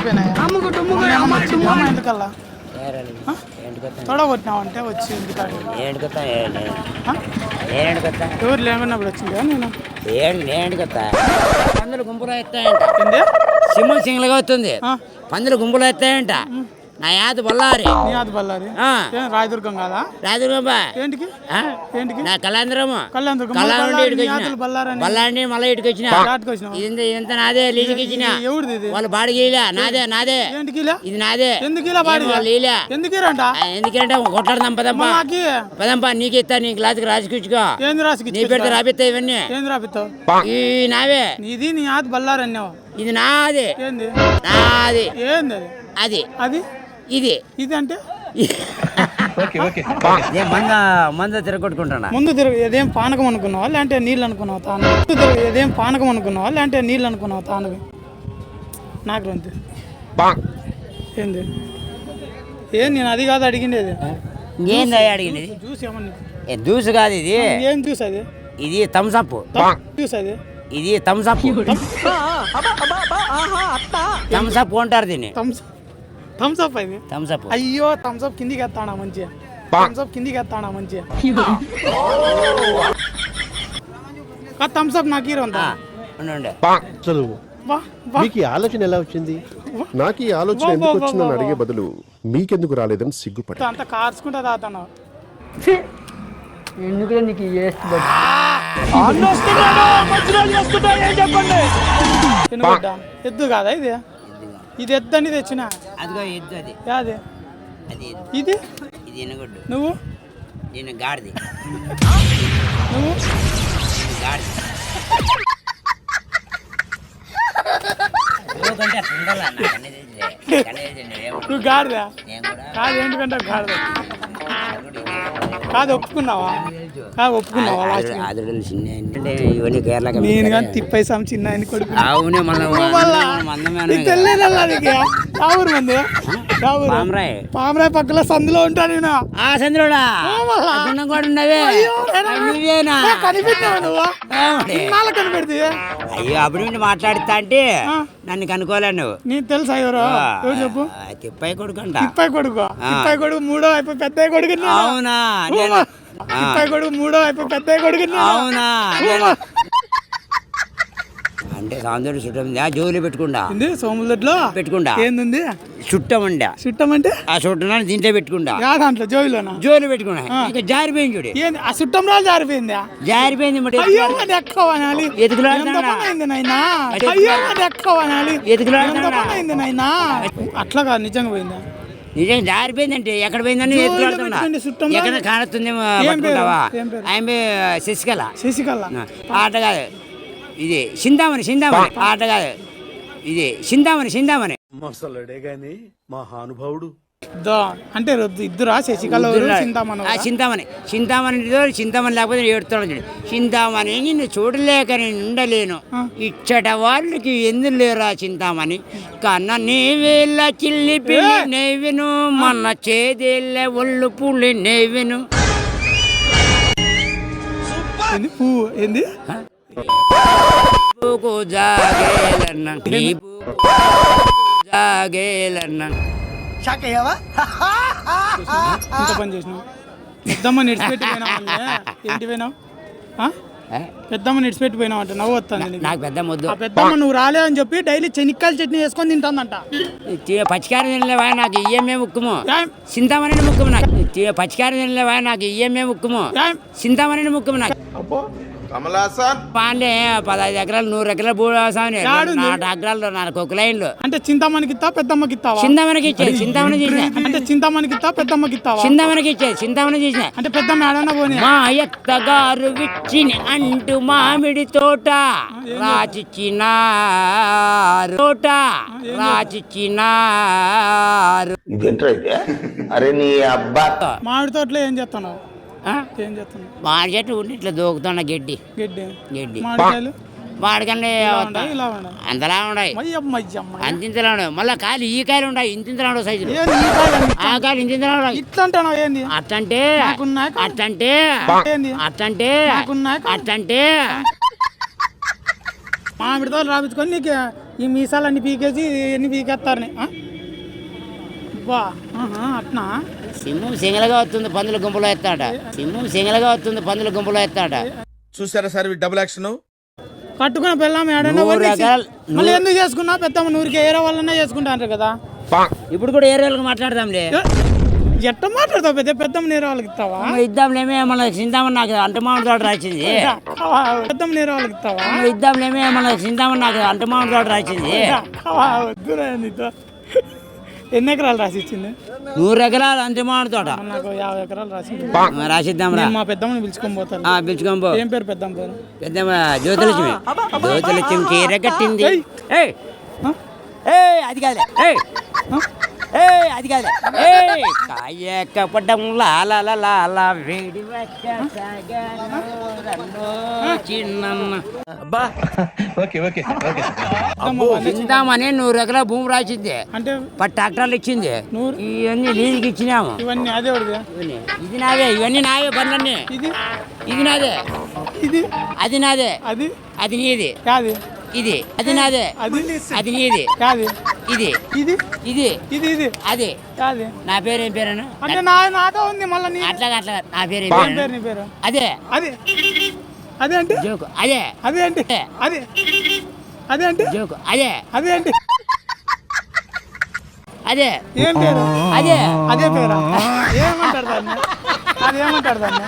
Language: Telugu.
అయిపోయినాయి. వచ్చి? ఎవరు లేకున్నప్పుడు వచ్చిందా నేను? పందులు గుంపులో ఎత్తాయంట. సింహం సింగల్గా వస్తుంది. పందులు గుంపులో ఎత్తాయంట. నా యాద బొల్లారి. నీ ఆది బల్లారి? ఆ, ఏం రాయదుర్గం కాదా? ఏంటికి? ఏంటికి? నా కళ్యాణదురము కళ్యాణ దుర్గం కళ్ళాండి బల్లారి, ఇడికి నీ ఆతులు వచ్చిన బల్లారని బల్లాండి మళ్ళీ వచ్చిన వచ్చినావు? ఇది ఇంత నాదే లీజుకి ఇచ్చిన. ఇది ఎవరిది ఇది? వాళ్ళు బాడిగిలే. నాదే నాదే. ఏంటికి ఇలా? ఇది నాదే. ఎందుకు ఇలా బాడి ఏమో వాళ్ళు ఇలే ఎందుకు ఇరంట? ఎందుకంటే కొట్లాడదాం మాకి? పదంపా నీకు ఇస్తా నీ క్లాస్కి రాసుకొచ్చుకో ఏంది నీ పెడితే రాపిస్తా ఇవన్నీ. ఏంది రాపిస్తావు ఈ నావే. నీది నీ ఆది బల్లారి అన్నావు. ఇది నాది. ఏంది? నాది. ఏంది అది? అది. అది? ఇది. ఇది అంటే? మంద మంద తిరగొట్టుకుంటున్నా ముందు తిరుగు ఏదేం పానకం అనుకున్నావా? లేదంటే నీళ్ళు అనుకున్నావా తాను? ముందు తిరుగు ఏదేం పానకం అనుకున్నావా? లేదంటే నీళ్ళు అనుకున్నావా తాను నాకు అంతే ఏంది? ఏం నేను అది కాదు అడిగిండేది. ఏంది అడిగింది జ్యూస్ ఏమన్నా? కాదు ఇది. ఏం జ్యూస్ అది? ఇది థమ్సప్ జ్యూస్ అది? ఇది థమ్సప్ థమ్సప్ అంటారు దీన్ని. థమ్స్ థమ్స్ అప్ అది థమ్సప్ అయ్యో థమ్స్ అప్ కిందికి ఎత్తాడా మంచిగా? థమ్స్ అప్ కిందికి ఎత్తాడా మంచిగా? థమ్స్ అప్ నాకు హీరో అంతా ఉండు అసలు మీకు ఈ ఆలోచన ఎలా వచ్చింది? నాకు ఈ ఆలోచన ఎందుకు వచ్చిందని అడిగే. బదులు మీకెందుకు రాలేదని సిగ్గుపడి. అంత కార్చుకుంటా తాతాను ఎందుకు నీకు ఎద్దు కాదా ఇది? ఇది ఎద్దు అని తెచ్చిన? అదిగో ఎద్దు అది. అది ఎద్దు. ఇది? ఇది ఎనగొడ్డు నువ్వు? దీని గాడిది. నువ్వు? గాడిది. ఎందుకంటే. నువ్వు గాడిదా? నేను కూడా? కాదు ఏంటికంటే గాడిద? నేను. కాదు ఒప్పుకున్నావా? ఒప్పుకున్నావా చిన్న ఇవన్నీ కేరళకి నేను కానీ తిప్పేసాం చిన్న ఆయన కొడుకు అవునే మళ్ళా మందమే నీకు రావురు మంది? పామరాయ్. పామరాయ్ పక్కల సందులో ఉంటాను నేను ఆ. అతను కూడా నేనా? నువ్వేనా? కనిపెట్టావా నువ్వు? కనిపెడితే? అయ్యో అప్పుడు నుండి మాట్లాడుతా అంటే. నన్ను కనుక్కోలే నువ్వు. నీకు తెలుసా ఎవరు? ఎవరు చెప్పు? తిప్పాయి కొడుకుంట తిప్పాయి కొడుకు. తిప్పాయి కొడుకు మూడో అయిపోయి పెద్ద కొడుకు. అవునా? తిప్పాయి కొడుకు మూడో అయిపోయి పెద్ద కొడుకు. అవునా? అంటే చుట్టం. ఆ జోలి పెట్టుకుండా? సోములట్లో పెట్టుకుండా? ఏంది చుట్టం ఉండే? చుట్టం అంటే? ఆ చుట్టం దీంట్లో పెట్టుకుండా? దాంట్లో జోయిలోనా జోలి పెట్టుకున్నా? ఇక జారిపోయింది చూడు. ఆ చుట్టం రాజు జారిపోయిందా? జారిపోయింది మరి అయ్యో అది ఎక్కువ అనాలి. ఎతుకులాడుతాడా? ఎంత పని అయింది నాయనా? అదే అయ్యో అది ఎక్కువ అనాలి. ఎతుకులాడుతాడా? ఎంత పని అయింది నాయనా? అట్లా కాదు నిజంగా పోయిందా? నిజంగా జారిపోయిందంటే ఎక్కడ పోయిందని. ఎక్కడ కానొస్తుందేమో పేరు? ఆమె శశికళ. శశికళ. ఆట కాదు. ఇది సిందామణి ఆ ఆట కాదు. ఇది సిందామణి సిందామణి. మసలడే గాని మహానుభావుడు దో అంటే ఇద్దరా శశికళ చింతామణి? చింతామణి చింతామణి చింతామణి లేకపోతే ఏడుతున్నాడు చూడు చింతామణి నిన్ను చూడలేక నేను ఉండలేను. ఇచ్చట వాళ్ళకి ఎందుకు లేరా చింతామణి? కన్న నీవేళ్ళ చిల్లి పిల్లి నేవిను మన చేదేళ్ళ ఒళ్ళు పుల్లి నేవిను. ఏంది? పువ్వు? ఏంది? పూకు జాగేలన్న నీ జాగేలన్న. ఇంత పని చేసినావు. పెద్దమ్మ నిడిచిపెట్టి పోయినావు ఏంటి పోయినావు? ఆ? ఏ? పెద్దమ్మ నిడిచిపెట్టి పోయినావు అంటే నవ్వు వస్తుంది నీకు. పెద్ద ముద్దు ఆ పెద్దమ్మ నువ్వు రాలే అని చెప్పి డైలీ చెనిక్కాయల చట్నీ వేసుకొని తింటుందంట. పచ్చికారం తినలేవా? నాకు ఇయ్యమే ముక్కుము? చింతామణి ముక్కుము నాకు. పచ్చికారం తినలేవా? నాకు ఇయ్యమే ముక్కుము? చింతామణి ముక్కుము నాకు. పాండే పదహైదు ఎకరాలు నూరు ఎకరాలు భూ వ్యవసాయం యాడుంది? నాలుగు ఎకరాలు నాలుగు ఒక లైన్లు. అంటే చింతామణికి ఇస్తావా పెద్దమ్మకి ఇస్తావా చింతామణికి ఇచ్చేది చింతామణి చేసిన. అంటే చింతామణికి ఇస్తావా పెద్దమ్మకి ఇస్తావా చింతామణికి ఇచ్చేది చింతామణి చేసిన. అంటే పెద్దమ్మ ఏడన్నా పోనీ? మా అత్తగారు విచ్చిని అంటూ మామిడి తోట. రాచిచ్చినారు తోట. రాచిచ్చినారు. ఇదేంట్రా అయితే అరే నీ అబ్బా. మామిడి తోటలో ఏం చేస్తున్నావు? ఏం చేస్తున్నావు? మామిడి చెట్టు ఉండి ఇట్లా దూకుతున్న గడ్డి. గడ్డి. గడ్డి. మామిడికాయలు? ఉన్నాయి అంతలా ఉన్నాయి అంతింతలా ఉన్నాయి మళ్ళీ కాయలు ఈ కాయలు ఉన్నాయి ఉన్నాయి సైజులు. ఏంది ఈ కాయలు ఆ కాయలు ఇంతింతలా ఉన్నాయి ఇట్లా అంటున్నావు ఏంది? అట్టంటే నాకున్నాయి కాయలు. అట్టంటే ఏంది? అట్టంటే నాకున్నాయి కాయలు. అట్టంటే. మామిడి తోటలు రాపించుకొని నీకు ఈ మీసాలన్నీ పీకేసి ఎన్ని పీకేస్తారని ఆ? బా ఆహా, అట్నా? సింహం సింగలగా వస్తుంది పందుల గుంపులో ఎత్తాడ. సింహం సింగలగా వస్తుంది పందుల గుంపులో ఎత్తాడ. చూసారా సార్ ఈ డబుల్ యాక్షన్ కట్టుకున్న పిల్లం ఏడన్నా నూరు వదిలేసి- రకాల- మళ్ళీ ఎందుకు చేసుకున్నా పెద్దమ్మ నూరికి ఏరే వాళ్ళనే చేసుకుంటారు కదా. ఇప్పుడు కూడా ఏరియాలకు మాట్లాడదాంలే. ఏ, ఎట్ట మాట్లాడతావు పెద్ద పెద్దమ్మ నేరే వాళ్ళకి ఇస్తావా? మరి ఇద్దాంలేమే మన చింతామని నాకు అంటమామిడి తోట రాసింది. కావా, పెద్దమ్మ నేరే వాళ్ళకి ఇస్తావా? మరి ఇద్దాంలేమే మన చింతామని నాకు అంటమామిడి తోట రాసింది. కావా, వద్దురా నీతో. ఎన్ని ఎకరాలు రాసి ఇచ్చింది నూరు ఎకరాలు అంటమామిడి తోట నాకు యాభై ఎకరాలు రాసి. రాసిద్దాం మా పెద్దమ్మని పిలుచుకొని పోతాను. ఆ, పిలుచుకొని పో. ఏం పేరు పెద్దమ్మ? పేరు పెద్దమ్మ జ్యోతిలక్ష్మి. జ్యోతిలక్ష్మి చీర కట్టింది? ఏయ్. అది కాదులే. ఏయ్. ఏయ్ అది కాదులే. ఏయ్ కాయ కపటం లాల లాల వేడి చిన్నమ్మ చింతామని నూరు ఎకరాల భూమి రాసింది. అంటే పది ట్రాక్టర్లు ఇచ్చింది. నూరు- ఇవన్నీ లీజుకి ఇచ్చినాము. ఇవన్నీ అదే. ఇది నాదే ఇవన్నీ నావే పనులన్నీ ఇది? ఇది నాదే. ఇది? అది నాదే. అది? అది నీది. కాదు. ఇది. అది నాదే. అది? అది నీది. కాదు. ఇది. ఇది? ఇది. ఇది ఇది. అది. కాదు నా పేరు ఏం పేరేను అంటే నా నాతో ఉంది మళ్ళీ నీ అట్లా అట్లా నా పేరు ఏం పేరు పేరు నీ పేరు? అదే. అదే. అదే అంటే? జోకు. అదే. అదే అంటే? అదే. అదే అంటే? జోకు. అదే. అదే అంటే? అదే. ఏం పేరు? అదే. అదే పేరా? ఏమంటారు దాన్ని? అది ఏమంటారు దాన్ని?